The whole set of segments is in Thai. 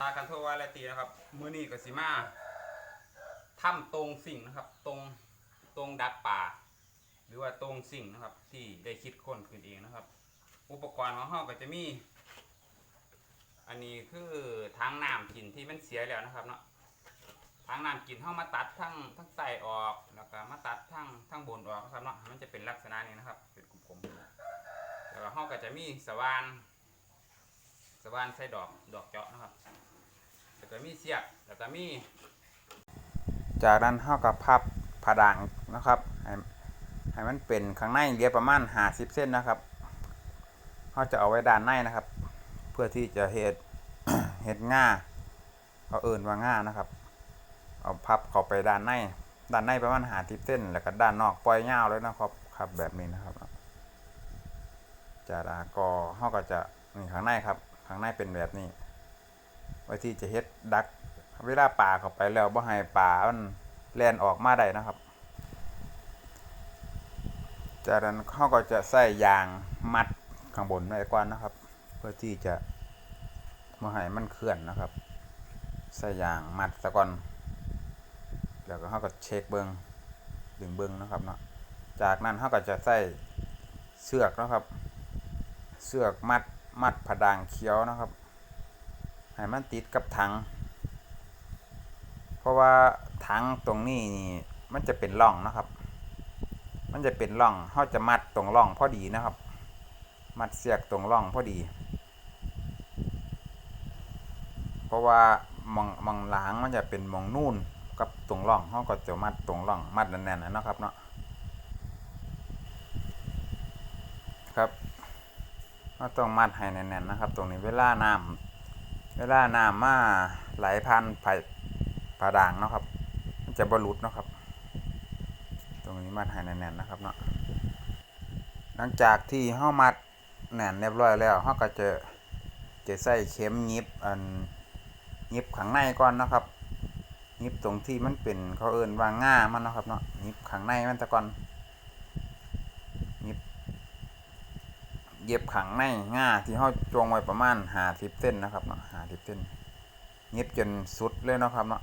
ตากันทั่ววาไรตีนะครับมือนี้ก็สิมาถ้ำตรงสิ่งนะครับ ตรงตรงดักป่า หรือว่าตรงสิ่งนะครับ ที่ได้คิดค้นขึ้นเองนะครับ อุปกรณ์ของเราก็จะมี อันนี้คือทางน้ำกินที่มันเสียแล้วนะครับเนาะทางน้ำกินเข้ามาตัดทั้งทั้งใต้ออกแล้วก็มาตัดทั้งทั้งบนออกนะครับเนาะมันจะเป็นลักษณะนี้นะครับ เป็นกลมๆแล้วก็ห้องก็จะมีสว่านสว่านใส่ดอกดอกเจาะนะครับ แล้วก็มีเสียบแล้วก็มี จากนั้นเฮากับพับผาด่างนะครับให้ให้มันเป็นข้างในเรียบประมาณ50เส้นนะครับเฮาจะเอาไว้ด้านในนะครับ เพื่อที่จะเฮ็ดเฮ็ดง่าเขาเอิ่นว่าง่านะครับ เอาพับเข้าไปด้านในด้านในประมาณ50เส้น แล้วก็ด้านนอกปล่อยยาเลยนะครับครับแบบนี้นะครับจากนั้นก็เฮาก็จะนี่ข้างในครับข้างในเป็นแบบนี้ ไว้ที่จะเฮ็ดดัก เวลาป่าเข้าไปแล้วบ่ให้ป่ามันแล่นออกมาได้นะครับ จากนั้นเขาก็จะใส่ยางมัดข้างบนไว้ก่อนนะครับ เพื่อที่จะบ่ให้มันเคลื่อนนะครับ ใส่ยางมัดซะก่อนแล้วก็เขาก็เช็คเบิงดึงเบิงนะครับเนาะจากนั้นเขาก็จะใส่เสือกนะครับ เสือกมัดมัดผดางเขียวนะครับ ให้มันติดกับถัง เพราะว่าถังตรงนี้นี่มันจะเป็นร่องนะครับ มันจะเป็นร่องเขาจะมัดตรงร่องพอดีนะครับ มัดเสียกตรงร่องพอดี เพราะว่ามองมองหลังมันจะเป็นมองนู่นกับตรงร่องเขาก็จะมัดตรงร่องมัดแน่นๆนะครับเนาะครับเราต้องมัดให้แน่นๆนะครับ ตรงนี้เวลาน้ำ เวลาน้ำมาไหลผ่านไผ่ผาด่างเนาะครับ มันจะบรุดเนาะครับ ตรงนี้มัดให้แน่นๆนะครับเนาะหลังจากที่เฮามัดแน่นเรียบร้อยแล้วเฮาก็จะจะใส่เข็มยิบอันยิบข้างในก่อนเนาะครับยิบตรงที่มันเป็นเขาเอิ้นว่าง่ามันเนาะครับเนาะยิบข้างในมันตะก่อนยิบเย็บขังในง่าที่เขาจวงไว้ประมาณหาสิบเส้นนะครับเนาะหา สิบเส้นย็บจนสุดเลยเนาะครับเนาะ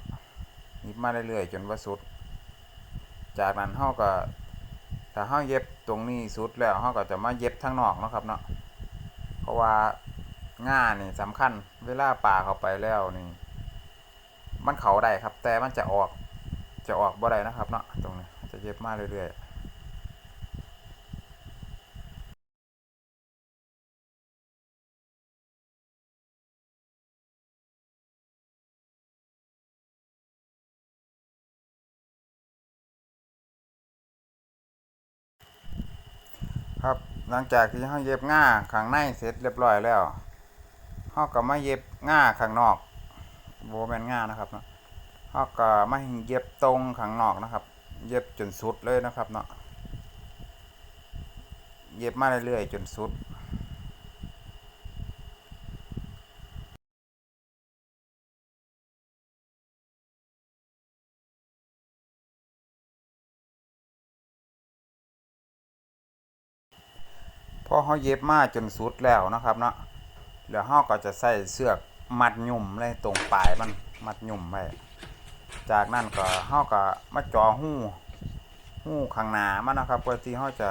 เย็บมาเรื่อยๆจนว่าสุด จากนั้นเขาก็ถ้าเขาเย็บตรงนี้สุดแล้วเขาก็จะมาเย็บทั้งนอกเนาะครับเนาะเพราะว่าง่านี่สำคัญ เวลาป่าเข้าไปแล้วนี่ มันเขาได้ครับ แต่มันจะออกจะออกบ่ได้นะครับเนาะตรงนี้จะเย็บมาเรื่อยๆ ครับ หลังจากที่เขาเย็บง่าข้างในเสร็จเรียบร้อยแล้วเขาก็มาเย็บง่าข้างนอกโบแมนง่านะครับเนาะเขาก็มาเย็บตรงข้างนอกนะครับ เย็บจนสุดเลยนะครับเนาะเย็บมาเรื่อยๆจนสุด พอเขาเย็บมาจนสุดแล้วนะครับเนาะแล้วเขาก็จะใส่เสือกมัดยุ่มเลยตรงปลายมันมัดยุ่มไว้จากนั้นก็เขาก็มาจ่อหู้หู้ข้างหน้ามันนะครับเพื่อที่เขาจะ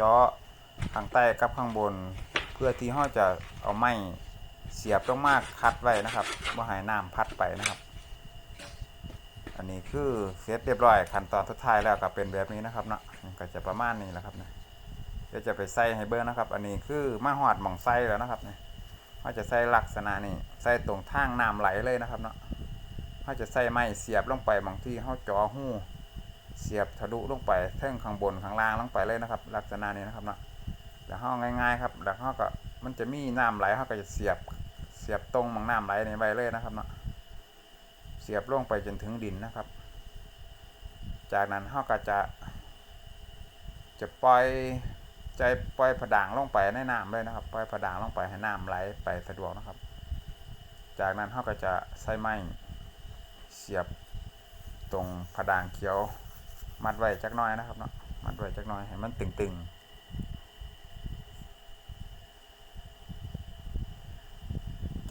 จาะข้างใต้กับข้างบน เพื่อที่เขาจะเอาไม้เสียบลงมากคัดไว้นะครับว่าให้น้ำพัดไปนะครับ อันนี้คือเสร็จเรียบร้อยขั้นตอนสุดท้ายแล้วก็เป็นแบบนี้นะครับเนาะก็จะประมาณนี้แหละครับนะ ดี๋ยวจะไปใส่ให้เบิ้งนะครับ อันนี้คือมาหอดหม่องไส้แล้วนะครับเนี่ยเขาจะใส่ลักษณะนี้ใส่ตรงทางน้ำไหลเลยนะครับเนาะเขาจะใส่ไม้เสียบลงไปบางที่เขาจ่อหู้เสียบทะลุลงไปเท่งข้างบนข้างล่างลงไปเลยนะครับ ลักษณะนี้นะครับเนาะแล้วเขาง่ายๆครับแล้วเขาก็มันจะมีน้ำไหลเขาก็จะเสียบเสียบตรงหมองน้ำไหลในใบเลยนะครับเนาะเสียบลงไปจนถึงดินนะครับ จากนั้นเขาก็จะจะปล่อย ใจปล่อยผดางลงไปในน้ำเลยนะครับปล่อยผดางลงไปให้น้ำไหลไปสะดวกนะครับ จากนั้นเขาก็จะใส่ไม้เสียบตรงผดางเขียว มัดไว้จักน้อยนะครับเนาะมัดไว้จักน้อยให้มันตึงๆ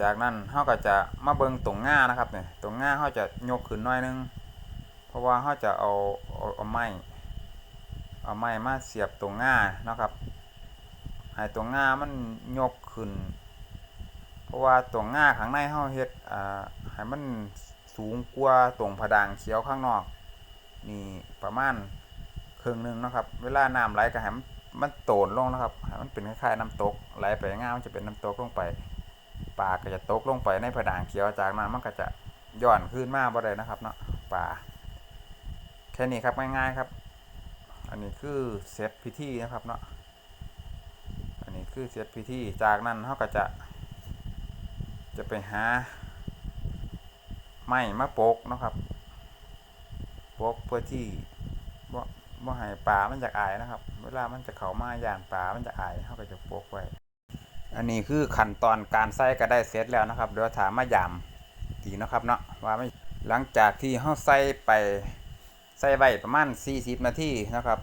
จากนั้นเฮาก็จะมาเบิงตรงง่านะครับเนี่ยตรงง่าเฮาจะยกขึ้นน่อยนึง เพราะว่าเฮาจะเอาเอาเอาไม้ เอาไม้มาเสียบตรงง่าเนาะครับให้ตรงง่ามันยกขึ้น เพราะว่าตรงง่าข้างในเฮาเฮ็ดอ่าให้มันสูงกว่าตรงผดางเขียวข้างนอก นี่ประมาณครึ่งหนึงนะครับ เวลาน้ำไหลก็ให้มันโตนลงนะครับให้มันเป็นคล้ายๆน้ำตกไหลไปง่ามันจะเป็นน้ำตกลงไปปลาก็จะตกลงไปในผดางเขียวจากนั้นมันก็จะย้อนขึ้นมาบ่ได้นะครับเนาะปลาแค่นี้ครับง่ายๆครับ อันนี้คือเซตพิธีนะครับเนาะ อันนี้คือเซตพิธีจากนั้นเขาก็จะจะไปหาไม้มาโปกนะครับโปกเพื่อที่บ่บ่ให้ปลามันจะอายนะครับ เวลามันจะเข้ามาย่านปลามันจะอายเขาก็จะโปกไว้ อันนี้คือขั้นตอนการใส่ก็ได้เสร็จแล้วนะครับเดี๋ยวถามมายามตีนะครับเนาะว่าไม่หลังจากที่เฮาใส่ไป ใส่ไว้ประมาณ 40 นาทีนะครับ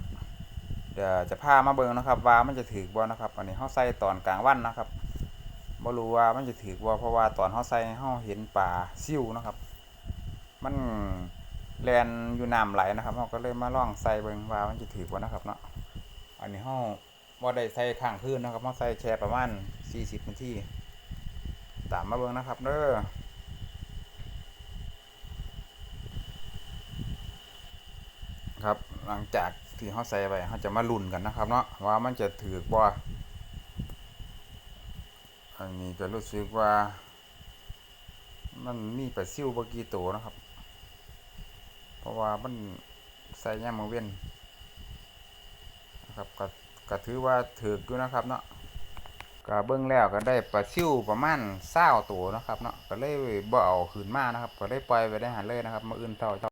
เดี๋ยวจะพามาเบิ่งนะครับ ว่ามันจะถือบ่นะครับ อันนี้เฮาใส่ตอนกลางวันนะครับบ่รู้ว่ามันจะถือบ่เพราะว่าตอนเฮาใส่เฮาเห็นปลาซิ่วนะครับ มันแลนอยู่น้ำไหลนะครับเฮาก็เลยมาลองใส่เบิ่งว่ามันจะถือบ่นะครับเนาะอันนี้เฮาบ่ได้ใส่ข้างคืนนะครับมาใส่แช่ประมาณ 40 นาทีตามมาเบิ่งนะครับเด้อ ครับ หลังจากที่เฮาใส่ไปเฮาจะมาลุ้นกันนะครับ เนาะว่ามันจะถือบ่อันนี้ก็รู้สึกว่า มันมีปลาซิวบกี่ตัวนะครับ เพราะว่ามันใส่ยามมือเว้นนะครับก็ก็ถือว่าถือกอยู่นะครับเนาะก็เบิ่งแล้วก็ได้ปลาซิวประมาณ20ตัวนะครับเนาะก็เลยบ่เอาขึ้นมานะครับ ก็เลยปล่อยไว้ได้หันเลยนะครับมื้ออื่นเช้า